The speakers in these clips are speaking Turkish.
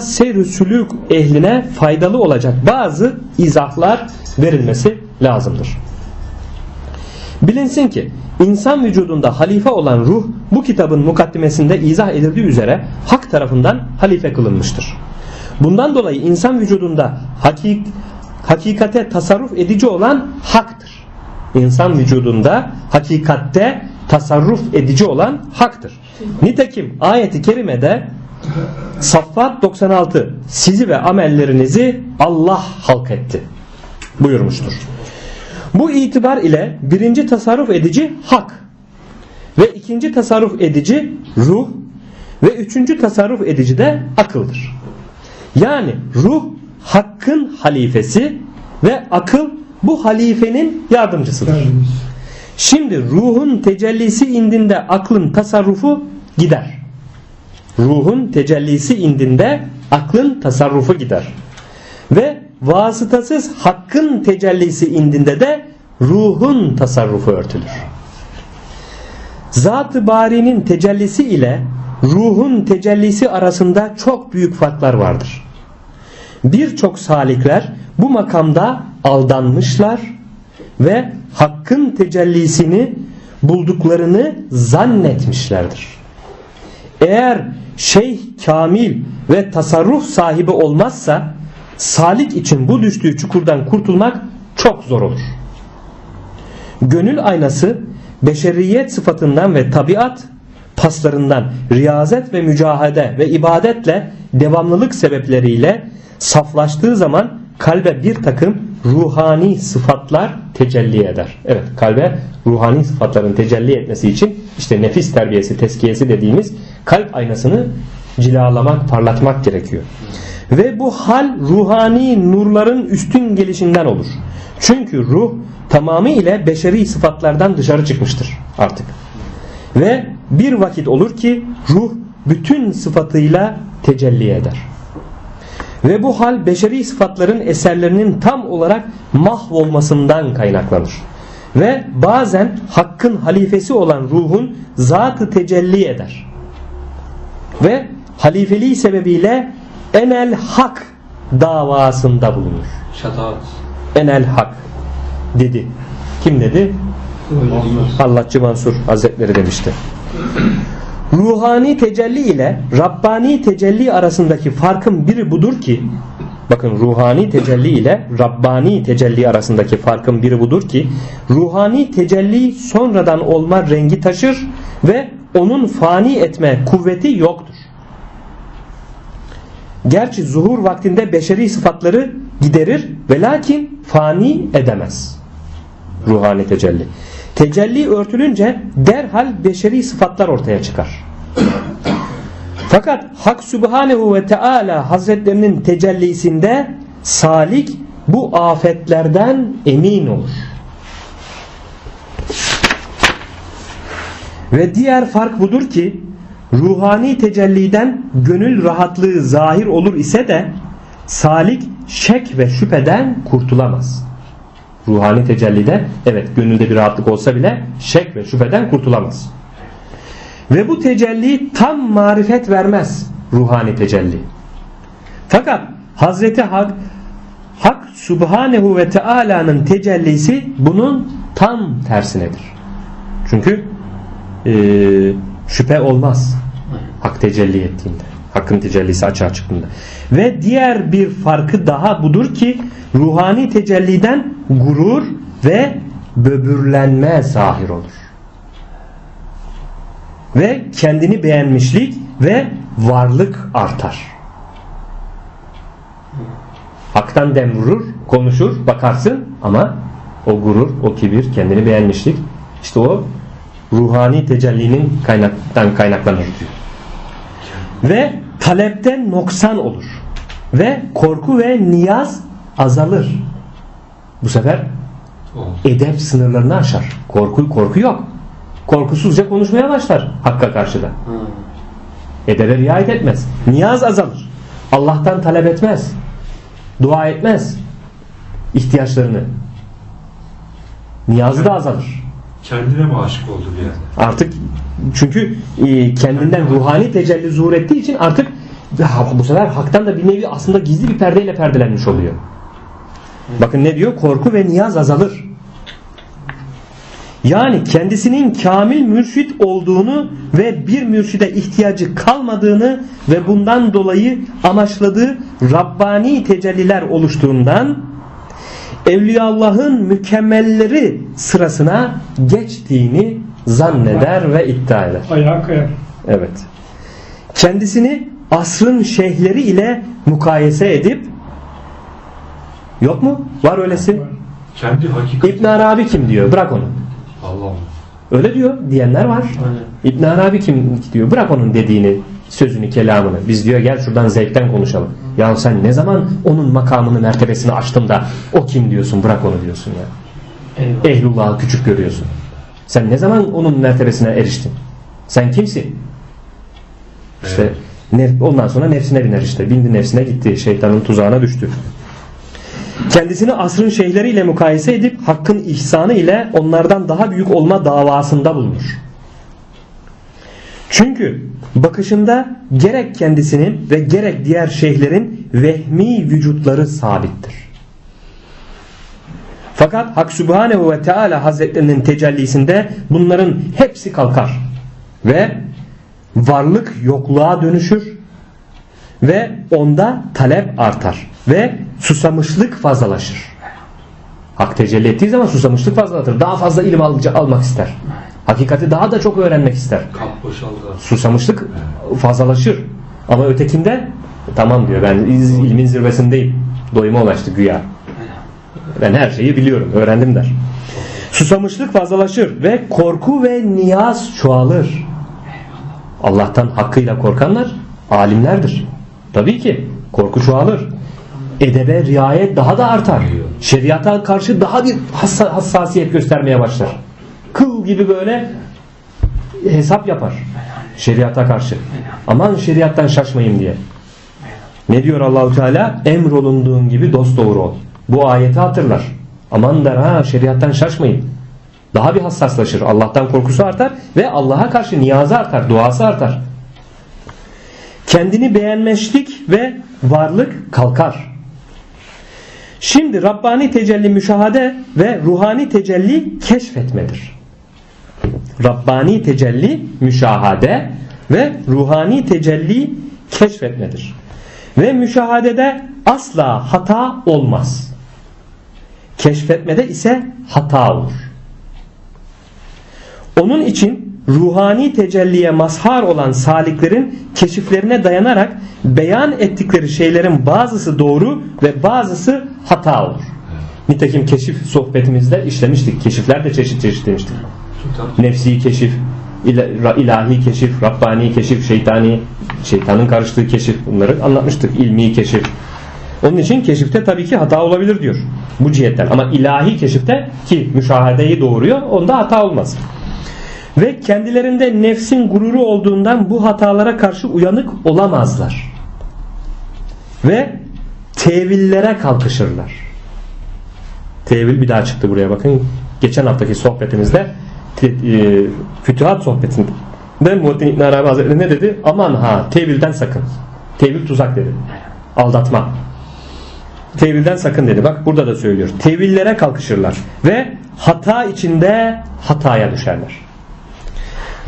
seyr-i sülük ehline faydalı olacak bazı izahlar verilmesi lazımdır. Bilinsin ki insan vücudunda halife olan ruh bu kitabın mukaddimesinde izah edildiği üzere hak tarafından halife kılınmıştır. Bundan dolayı insan vücudunda hakik, hakikate tasarruf edici olan haktır. İnsan vücudunda hakikatte tasarruf edici olan haktır. Nitekim ayeti kerimede Saffat 96 sizi ve amellerinizi Allah halk etti buyurmuştur. Bu itibar ile birinci tasarruf edici hak ve ikinci tasarruf edici ruh ve üçüncü tasarruf edici de akıldır. Yani ruh hakkın halifesi ve akıl bu halifenin yardımcısıdır. Şimdi ruhun tecellisi indinde aklın tasarrufu gider. Ruhun tecellisi indinde aklın tasarrufu gider. Ve vasıtasız hakkın tecellisi indinde de ruhun tasarrufu örtülür. Zat-ı Bari'nin tecellisi ile ruhun tecellisi arasında çok büyük farklar vardır. Birçok salikler bu makamda aldanmışlar ve hakkın tecellisini bulduklarını zannetmişlerdir. Eğer şeyh kamil ve tasarruf sahibi olmazsa salik için bu düştüğü çukurdan kurtulmak çok zor olur. Gönül aynası beşeriyet sıfatından ve tabiat paslarından riyazet ve mücahede ve ibadetle devamlılık sebepleriyle saflaştığı zaman kalbe bir takım ruhani sıfatlar tecelli eder. Evet kalbe ruhani sıfatların tecelli etmesi için işte nefis terbiyesi, teskiyesi dediğimiz kalp aynasını cilalamak, parlatmak gerekiyor. Ve bu hal ruhani nurların üstün gelişinden olur. Çünkü ruh tamamıyla beşeri sıfatlardan dışarı çıkmıştır artık. Ve bir vakit olur ki ruh bütün sıfatıyla tecelli eder. Ve bu hal beşeri sıfatların eserlerinin tam olarak mahvolmasından kaynaklanır. Ve bazen hakkın halifesi olan ruhun zatı tecelli eder. Ve halifeliği sebebiyle enel hak davasında bulunur. Şataat. Enel hak dedi. Kim dedi? Allahçı Mansur Hazretleri demişti. Ruhani tecelli ile Rabbani tecelli arasındaki farkın biri budur ki bakın ruhani tecelli ile Rabbani tecelli arasındaki farkın biri budur ki ruhani tecelli sonradan olma rengi taşır ve onun fani etme kuvveti yoktur. Gerçi zuhur vaktinde beşeri sıfatları giderir ve lakin fani edemez. Ruhani tecelli. Tecelli örtülünce derhal beşeri sıfatlar ortaya çıkar. Fakat Hak Subhanehu ve Teala Hazretlerinin tecellisinde salik bu afetlerden emin olur. Ve diğer fark budur ki ruhani tecelliden gönül rahatlığı zahir olur ise de salik şek ve şüpheden kurtulamaz. Ruhani tecellide evet gönülde bir rahatlık olsa bile şek ve şüpheden kurtulamaz. Ve bu tecelli tam marifet vermez ruhani tecelli. Fakat Hazreti Hak Hak Subhanehu ve Teala'nın tecellisi bunun tam tersinedir. Çünkü e, şüphe olmaz hak tecelli ettiğinde. Hakkın tecellisi açığa çıktığında. Ve diğer bir farkı daha budur ki ruhani tecelliden gurur ve böbürlenme zahir olur. Ve kendini beğenmişlik ve varlık artar. Haktan dem vurur, konuşur, bakarsın ama o gurur, o kibir, kendini beğenmişlik işte o ruhani tecellinin kaynaktan kaynaklanır diyor. Ve talepten noksan olur. Ve korku ve niyaz azalır. Bu sefer edep sınırlarını aşar. Korku korku yok. Korkusuzca konuşmaya başlar Hakk'a karşı da. Edebe riayet etmez. Niyaz azalır. Allah'tan talep etmez. Dua etmez. ihtiyaçlarını. Niyazı da azalır. Kendine mi aşık oldu bir yerde? Artık çünkü e, kendinden ruhani tecelli zuhur ettiği için artık Bu sefer haktan da bir nevi aslında gizli bir perdeyle perdelenmiş oluyor. Bakın ne diyor? Korku ve niyaz azalır. Yani kendisinin kamil mürşit olduğunu ve bir mürşide ihtiyacı kalmadığını ve bundan dolayı amaçladığı Rabbani tecelliler oluştuğundan Evliyaullah'ın mükemmelleri sırasına geçtiğini zanneder ve iddia eder. Ayağa kayar. Evet. Kendisini asrın şeyhleri ile mukayese edip yok mu? Var öylesi. Kendi hakikat. İbn Arabi kim diyor? Bırak onu. Allah. Öyle diyor diyenler var. İbn Arabi kim diyor? Bırak onun dediğini, sözünü, kelamını. Biz diyor gel şuradan zevkten konuşalım. Ya sen ne zaman onun makamını, mertebesini açtın da o kim diyorsun? Bırak onu diyorsun ya. Ehlullah'ı küçük görüyorsun. Sen ne zaman onun mertebesine eriştin? Sen kimsin? İşte ondan sonra nefsine biner işte. Bindi nefsine gitti. Şeytanın tuzağına düştü. Kendisini asrın şeyhleriyle mukayese edip hakkın ihsanı ile onlardan daha büyük olma davasında bulunur. Çünkü bakışında gerek kendisinin ve gerek diğer şeyhlerin vehmi vücutları sabittir. Fakat Hak Sübhanehu ve Teala Hazretlerinin tecellisinde bunların hepsi kalkar ve varlık yokluğa dönüşür ve onda talep artar ve susamışlık fazlalaşır. Hak tecelli ettiği zaman susamışlık fazlalatır. Daha fazla ilim al- almak ister. Hakikati daha da çok öğrenmek ister. Susamışlık fazlalaşır. Ama ötekinde tamam diyor ben ilmin zirvesindeyim. Doyuma ulaştı güya. Ben her şeyi biliyorum, öğrendim der. Susamışlık fazlalaşır ve korku ve niyaz çoğalır. Allah'tan hakkıyla korkanlar alimlerdir. Tabii ki korku çoğalır. Edebe riayet daha da artar. Şeriata karşı daha bir hassa- hassasiyet göstermeye başlar. Kıl gibi böyle hesap yapar. Şeriata karşı. Aman şeriattan şaşmayın diye. Ne diyor Allahu Teala? Emrolunduğun gibi dost doğru ol. Bu ayeti hatırlar. Aman der ha şeriattan şaşmayın. Daha bir hassaslaşır. Allah'tan korkusu artar ve Allah'a karşı niyazı artar, duası artar. Kendini beğenmeşlik ve varlık kalkar. Şimdi Rabbani tecelli müşahade ve ruhani tecelli keşfetmedir. Rabbani tecelli müşahade ve ruhani tecelli keşfetmedir. Ve müşahadede asla hata olmaz. Keşfetmede ise hata olur. Onun için ruhani tecelliye mazhar olan saliklerin keşiflerine dayanarak beyan ettikleri şeylerin bazısı doğru ve bazısı hata olur. Nitekim keşif sohbetimizde işlemiştik. Keşifler de çeşit çeşit demiştik. Nefsi keşif, ilahi keşif, Rabbani keşif, şeytani, şeytanın karıştığı keşif bunları anlatmıştık. İlmi keşif. Onun için keşifte tabii ki hata olabilir diyor. Bu cihetten. Ama ilahi keşifte ki müşahedeyi doğuruyor onda hata olmaz. Ve kendilerinde nefsin gururu olduğundan bu hatalara karşı uyanık olamazlar. Ve tevillere kalkışırlar. Tevil bir daha çıktı buraya bakın. Geçen haftaki sohbetimizde e, Fütühat sohbetinde Muhittin İbn Arabi Hazretleri ne dedi? Aman ha tevilden sakın. Tevil tuzak dedi. Aldatma. Tevilden sakın dedi. Bak burada da söylüyor. Tevillere kalkışırlar ve hata içinde hataya düşerler.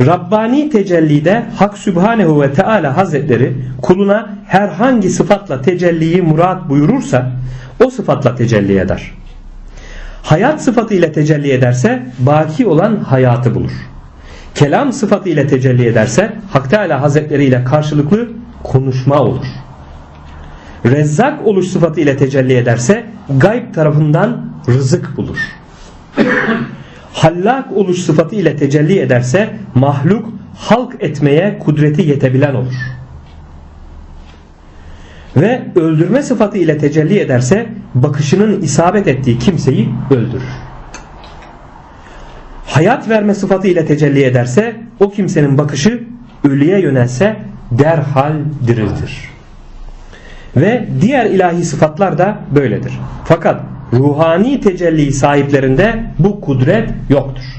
Rabbani tecellide Hak Sübhanehu ve Teala Hazretleri kuluna herhangi sıfatla tecelliyi murat buyurursa o sıfatla tecelli eder. Hayat sıfatı ile tecelli ederse baki olan hayatı bulur. Kelam sıfatı ile tecelli ederse Hak Teala Hazretleri ile karşılıklı konuşma olur. Rezzak oluş sıfatı ile tecelli ederse gayb tarafından rızık bulur. Hallak oluş sıfatı ile tecelli ederse mahluk halk etmeye kudreti yetebilen olur. Ve öldürme sıfatı ile tecelli ederse bakışının isabet ettiği kimseyi öldürür. Hayat verme sıfatı ile tecelli ederse o kimsenin bakışı ölüye yönelse derhal diriltir. Ve diğer ilahi sıfatlar da böyledir. Fakat ruhani tecelli sahiplerinde bu kudret yoktur.